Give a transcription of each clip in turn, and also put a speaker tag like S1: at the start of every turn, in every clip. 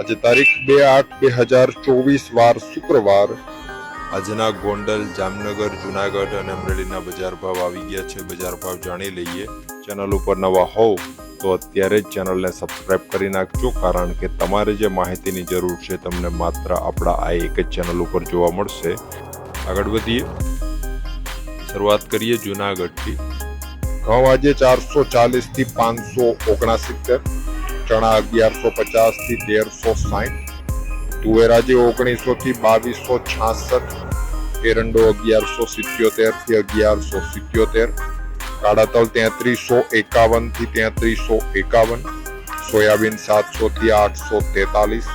S1: આજે તારીખ બે આઠ બે હજાર ચોવીસ વાર શુક્રવાર આજના ગોંડલ, જામનગર, જુનાગઢ અને અમરેલીના બજાર ભાવ આવી ગયા છે. બજાર ભાવ જાણી લઈએ. ચેનલ ઉપર નવા હોવ તો અત્યારે જ ચેનલને સબસ્ક્રાઇબ કરી નાખજો, કારણ કે તમારે જે માહિતીની જરૂર છે તમને માત્ર આપણા આ એક જ ચેનલ ઉપર જોવા મળશે. આગળ વધીએ. શરૂઆત કરીએ જુનાગઢથી. ઘઉં આજે ચારસો ચાલીસથી પાંચસો ઓગણસિત્તેર. ચણા અગિયારસો પચાસથી તેરસો સાઠ તુવેરા જે ઓગણીસો થી બાવીસો છાસઠ, એરંડો અગિયારસો સિત્યોતેરથી અગિયારસો સિત્યોતેર, કાળા તલ તેત્રીસો એકાવનથી તેત્રીસો એકાવન, સોયાબીન સાતસો થી આઠસો તેતાલીસ,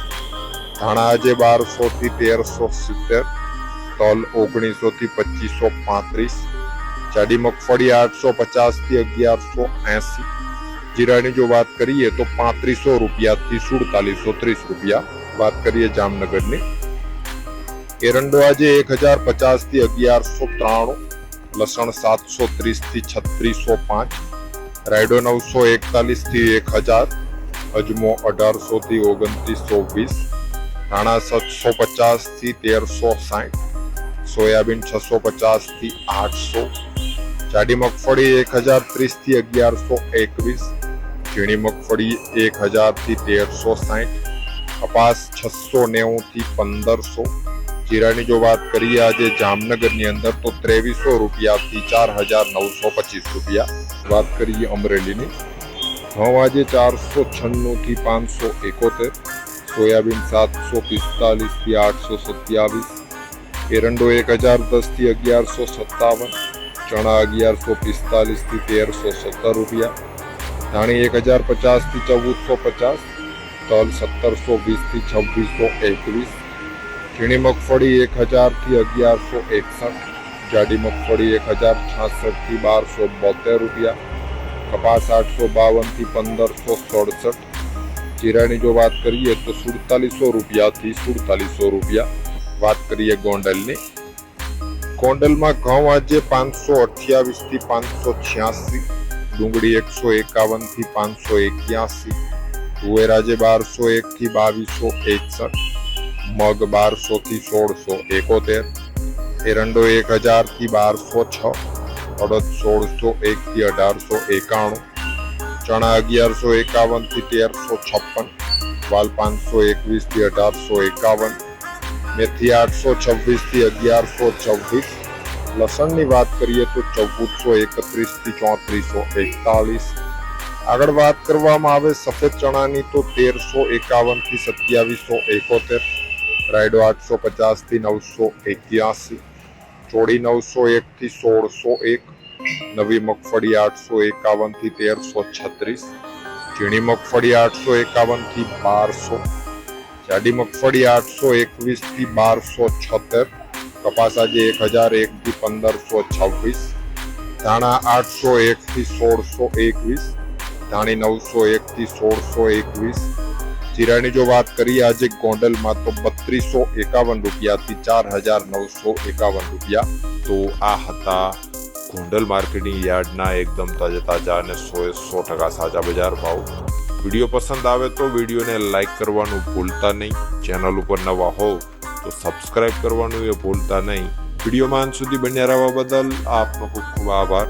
S1: ધાણા આજે બારસો થી તેરસો સિત્તેર, તલ ઓગણીસો થી પચીસો પાંત્રીસ, જાડી મગફળી આઠસો પચાસથી અગિયારસો એસી જીરાની જો વાત કરીએ તો પાંત્રીસો રૂપિયાથી સુડતાલીસો ત્રીસ રૂપિયા વાત કરીએ જામનગરની એરંડો આજે એક હજાર પચાસ થી અગિયારસો ત્રાણું લસણ સાતસો ત્રીસ થી છત્રીસો પાંચ રાયડો નવસો એકતાલીસ થી એક હજાર અજમો અઢારસો થી ઓગણત્રીસો વીસ ધાણા સાતસો પચાસ થી તેરસો સાઠ સોયાબીન છસો પચાસ થી આઠસો જાડી મગફળી એક હજાર ત્રીસ થી અગિયારસો એકવીસ ઝીણી મગફળી એક હજાર થી તેરસો સાઠ કપાસ છસો નેવું થી પંદરસો જીરાની જો વાત કરીએ આજે જામનગરની અંદર તો ત્રેવીસો રૂપિયાથી ચાર હજાર નવસો પચીસ રૂપિયા વાત કરીએ અમરેલીની ઘઉં આજે ચારસો છન્નું થી પાંચસો એકોતેર સોયાબીન સાતસો પિસ્તાલીસ થી આઠસો સત્યાવીસ એરંડો એક હજાર દસ થી અગિયારસો સત્તાવન ચણા અગિયારસો પિસ્તાલીસ થી તેરસો સત્તર રૂપિયા ધાણી એક હજાર પચાસ થી ચૌદસો પચાસ તલ સત્તરસો વીસ થી છવ્વીસો એકવીસ ઝીણી મગફળી એક હજાર થી અગિયારસો એકસઠ જાડી મગફળી એક હજાર છાસઠ થી બારસો બોતેર રૂપિયા કપાસ આઠસો બાવન થી પંદરસો સડસઠ જીરાની જો વાત કરીએ તો સુડતાલીસો રૂપિયાથી સુડતાલીસો રૂપિયા વાત કરીએ ગોંડલની ગોંડલમાં ઘઉં આજે પાંચસો અઠ્યાવીસ થી પાંચસો છ્યાસી ડુંગળી એકસો એકાવન થી પાંચસો એક્યાસી તુવેર આજે બારસો એક થી બાવીસો એકસઠ મગ બારસો થી સોળસો એકોતેર એરંડો એક હજાર થી બારસો છ અડદ સોળસો એક થી અઢારસો એકાણું ચણા અગિયારસો એકાવન થી તેરસો છપ્પન વાલ પાંચસો એકવીસ થી અઢારસો એકાવન મેથી આઠસો છવ્વીસ થી અગિયારસો છવ્વીસ લસણની વાત કરીએ તો ચૌદસો એકત્રીસથી ચોત્રીસો એકતાલીસ. આગળ વાત કરવામાં આવે સફેદ ચણાની તો તેરસો એકાવનથી સત્યાવીસો એકોતેર. રાયડો આઠસો પચાસથી નવસો એક્યાસી. ચોડી નવસો એક થી સોળસો એક. નવી મગફળી આઠસો એકાવનથી તેરસો છત્રીસ. ઝીણી મગફળી આઠસો એકાવનથી બારસો. જાડી મગફળી આઠસો એકવીસથી બારસો છોતેર. કપાસ આજે એક હજાર એક થી પંદરસો છવ્વીસ, ધાણા આઠસો એક થી સોળસો એકવીસ, ધાણી નવસો એક થી સોળસો એકવીસ. જીરાની જો વાત કરીએ આજે ગોંડલમાં તો બત્રીસો એકાવન રૂપિયાથી ચાર હજાર નવસો એકાવન રૂપિયા. તો આ હતા ગોંડલ માર્કેટિંગ યાર્ડના એકદમ તાજા તાજા અને સો સો ટકા સાચા બજાર ભાવ. વીડિયો પસંદ આવે તો વિડીયોને લાઇક કરવાનું ભૂલતા નહીં. ચેનલ ઉપર નવા હોવ તો સબસ્ક્રાઇબ કરવાનું એ ભૂલતા નહીં. વિડીયોમાં સુધી બન્યા રહેવા બદલ આપનો ખૂબ ખૂબ આભાર.